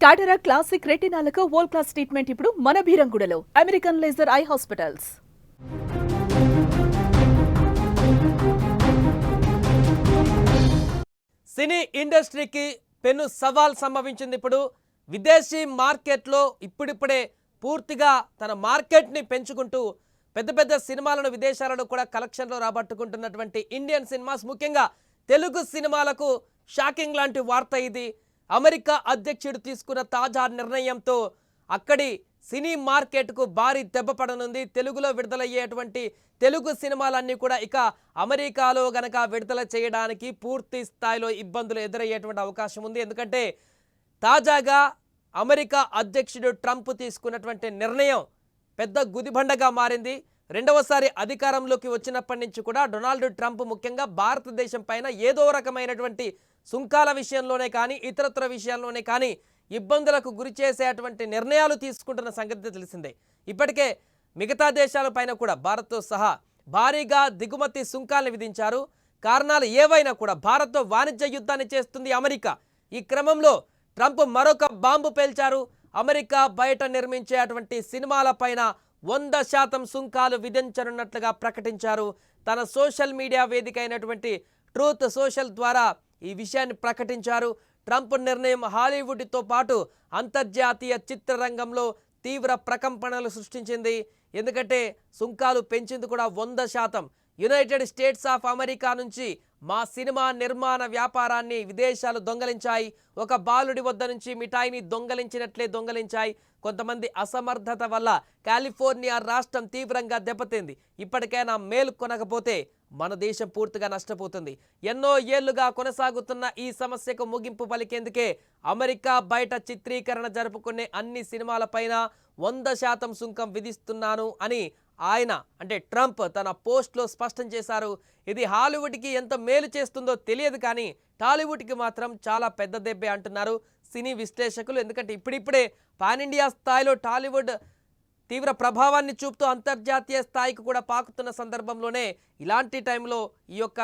టాటరా classic రెటినాలకు world class treatment ఇప్పుడు మన బీరంగుడలో American laser eye hospitals cine ఇండస్ట్రీకి పెను సవాల్ సంభవించింది ఇప్పుడు. విదేశీ మార్కెట్లో ఇప్పుడిప్పుడే పూర్తిగా తన మార్కెట్ని పెంచుకుంటూ పెద్ద పెద్ద సినిమాలను విదేశాలలో కూడా కలెక్షన్లో రాబట్టుకుంటున్నటువంటి ఇండియన్ సినిమాస్. ముఖ్యంగా తెలుగు సినిమాలకు షాకింగ్ లాంటి వార్త ఇది. అమెరికా అధ్యక్షుడు తీసుకున్న తాజా నిర్ణయంతో అక్కడి సినీ మార్కెట్కు భారీ దెబ్బ పడనుంది. తెలుగులో విడుదలయ్యేటువంటి తెలుగు సినిమాలన్నీ కూడా ఇక అమెరికాలో గనక విడుదల చేయడానికి పూర్తి స్థాయిలో ఇబ్బందులు ఎదురయ్యేటువంటి అవకాశం ఉంది. ఎందుకంటే తాజాగా అమెరికా అధ్యక్షుడు ట్రంప్ తీసుకున్నటువంటి నిర్ణయం పెద్ద గుదిబండగా మారింది. రెండవసారి అధికారంలోకి వచ్చినప్పటి నుంచి కూడా డొనాల్డ్ ట్రంప్ ముఖ్యంగా భారతదేశం పైన ఏదో రకమైనటువంటి సుంకాల విషయంలోనే కానీ ఇతరత్ర విషయాల్లోనే కానీ ఇబ్బందులకు గురి చేసేటువంటి నిర్ణయాలు తీసుకుంటున్న సంగతి తెలిసిందే. ఇప్పటికే మిగతా దేశాల పైన కూడా భారత్తో సహా భారీగా దిగుమతి సుంకాలను విధించారు. కారణాలు ఏవైనా కూడా భారత్తో వాణిజ్య యుద్ధాన్ని చేస్తుంది అమెరికా. ఈ క్రమంలో ట్రంప్ మరొక బాంబు పేల్చారు. అమెరికా బయట నిర్మించేటువంటి సినిమాలపైన వంద శాతం సుంకాలు విధించనున్నట్లుగా ప్రకటించారు. తన సోషల్ మీడియా వేదిక అయినటువంటి ట్రూత్ సోషల్ ద్వారా ఈ విషయాన్ని ప్రకటించారు. ట్రంప్ నిర్ణయం హాలీవుడ్తో పాటు అంతర్జాతీయ చిత్రరంగంలో తీవ్ర ప్రకంపనలు సృష్టించింది. ఎందుకంటే సుంకాలు పెంచింది కూడా వంద శాతం. యునైటెడ్ స్టేట్స్ ఆఫ్ అమెరికా నుంచి మా సినిమా నిర్మాణ వ్యాపారాన్ని విదేశాలు దొంగలించాయి. ఒక బాలుడి వద్ద నుంచి మిఠాయిని దొంగలించినట్లే దొంగలించాయి. కొంతమంది అసమర్థత వల్ల కాలిఫోర్నియా రాష్ట్రం తీవ్రంగా దెబ్బతింది. ఇప్పటికైనా మేలు కొనకపోతే మన దేశం పూర్తిగా నష్టపోతుంది. ఎన్నో ఏళ్ళుగా కొనసాగుతున్న ఈ సమస్యకు ముగింపు పలికేందుకే అమెరికా బయట చిత్రీకరణ జరుపుకునే అన్ని సినిమాలపైన వంద శాతం సుంకం విధిస్తున్నాను అని ఆయన అంటే ట్రంప్ తన పోస్ట్లో స్పష్టం చేశారు. ఇది హాలీవుడ్కి ఎంత మేలు చేస్తుందో తెలియదు కానీ టాలీవుడ్కి మాత్రం చాలా పెద్ద దెబ్బే అంటున్నారు సినీ విశ్లేషకులు. ఎందుకంటే ఇప్పుడిప్పుడే పాన్ ఇండియా స్థాయిలో టాలీవుడ్ తీవ్ర ప్రభావాన్ని చూపుతూ అంతర్జాతీయ స్థాయికి కూడా పాకుతున్న సందర్భంలోనే ఇలాంటి టైంలో ఈ యొక్క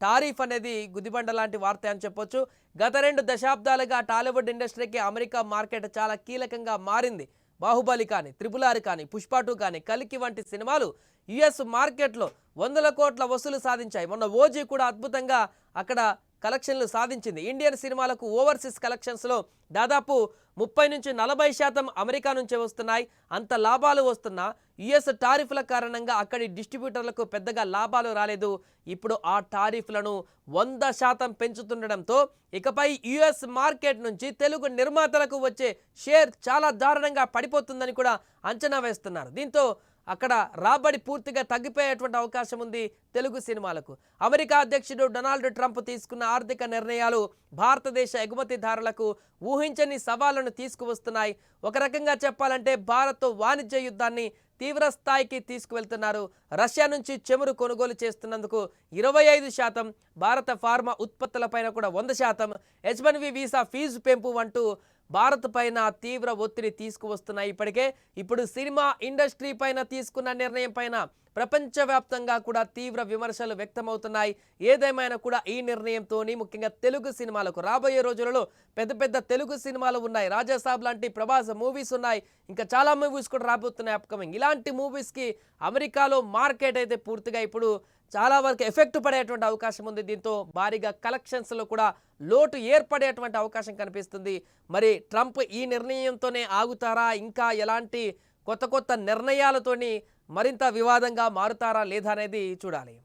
టారిఫ్ అనేది గుదిబండ లాంటి వార్త అని చెప్పొచ్చు. గత రెండు దశాబ్దాలుగా టాలీవుడ్ ఇండస్ట్రీకి అమెరికా మార్కెట్ చాలా కీలకంగా మారింది. బాహుబలి కానీ త్రిపులారి కానీ పుష్ప టూ కానీ కలికి వంటి సినిమాలు యుఎస్ మార్కెట్లో వందల కోట్ల వసూలు సాధించాయి. మొన్న ఓజీ కూడా అద్భుతంగా అక్కడ కలెక్షన్లు సాధించింది. ఇండియన్ సినిమాలకు ఓవర్సీస్ కలెక్షన్స్లో దాదాపు ముప్పై నుంచి నలభై శాతం అమెరికా నుంచే వస్తున్నాయి. అంత లాభాలు వస్తున్నా యుఎస్ టారిఫ్ల కారణంగా అక్కడి డిస్ట్రిబ్యూటర్లకు పెద్దగా లాభాలు రాలేదు. ఇప్పుడు ఆ టారిఫ్లను వంద శాతం పెంచుతుండడంతో ఇకపై యుఎస్ మార్కెట్ నుంచి తెలుగు నిర్మాతలకు వచ్చే షేర్ చాలా దారుణంగా పడిపోతుందని కూడా అంచనా వేస్తున్నారు. దీంతో అక్కడ రాబడి పూర్తిగా తగ్గిపోయేటువంటి అవకాశం ఉంది తెలుగు సినిమాలకు. అమెరికా అధ్యక్షుడు డొనాల్డ్ ట్రంప్ తీసుకున్న ఆర్థిక నిర్ణయాలు భారతదేశ ఎగుమతిదారులకు ఊహించని సవాళ్ళను తీసుకువస్తున్నాయి. ఒక రకంగా చెప్పాలంటే భారత్ వాణిజ్య యుద్ధాన్ని తీవ్ర స్థాయికి తీసుకువెళ్తున్నారు. రష్యా నుంచి చెమురు కొనుగోలు చేస్తున్నందుకు ఇరవై ఐదు శాతం భారత ఫార్మా ఉత్పత్తులపైన కూడా వంద శాతం. H one B visa fee పెంపు అంటూ భారత్ పైన తీవ్ర ఒత్తిడి తీసుకువస్తున్నాయి ఇప్పటికే. ఇప్పుడు సినిమా ఇండస్ట్రీ పైన తీసుకున్న నిర్ణయం పైన ప్రపంచవ్యాప్తంగా కూడా తీవ్ర విమర్శలు వ్యక్తమవుతున్నాయి. ఏదేమైనా కూడా ఈ నిర్ణయంతో ముఖ్యంగా తెలుగు సినిమాలకు రాబోయే రోజులలో పెద్ద పెద్ద తెలుగు సినిమాలు ఉన్నాయి. రాజాసాబ్ లాంటి ప్రభాస్ మూవీస్ ఉన్నాయి. ఇంకా చాలా మూవీస్ కూడా రాబోతున్నాయి అప్కమింగ్. ఇలాంటి మూవీస్కి అమెరికాలో మార్కెట్ అయితే పూర్తిగా ఇప్పుడు చాలా వరకు ఎఫెక్ట్ పడేటువంటి అవకాశం ఉంది. దీంతో భారీగా కలెక్షన్స్లో కూడా లోటు ఏర్పడేటువంటి అవకాశం కనిపిస్తుంది. మరి ట్రంప్ ఈ నిర్ణయంతోనే ఆగుతారా? ఇంకా ఎలాంటి కొత్త కొత్త నిర్ణయాలతోని మరింత వివాదంగా మారుతారా లేదా అనేది చూడాలి.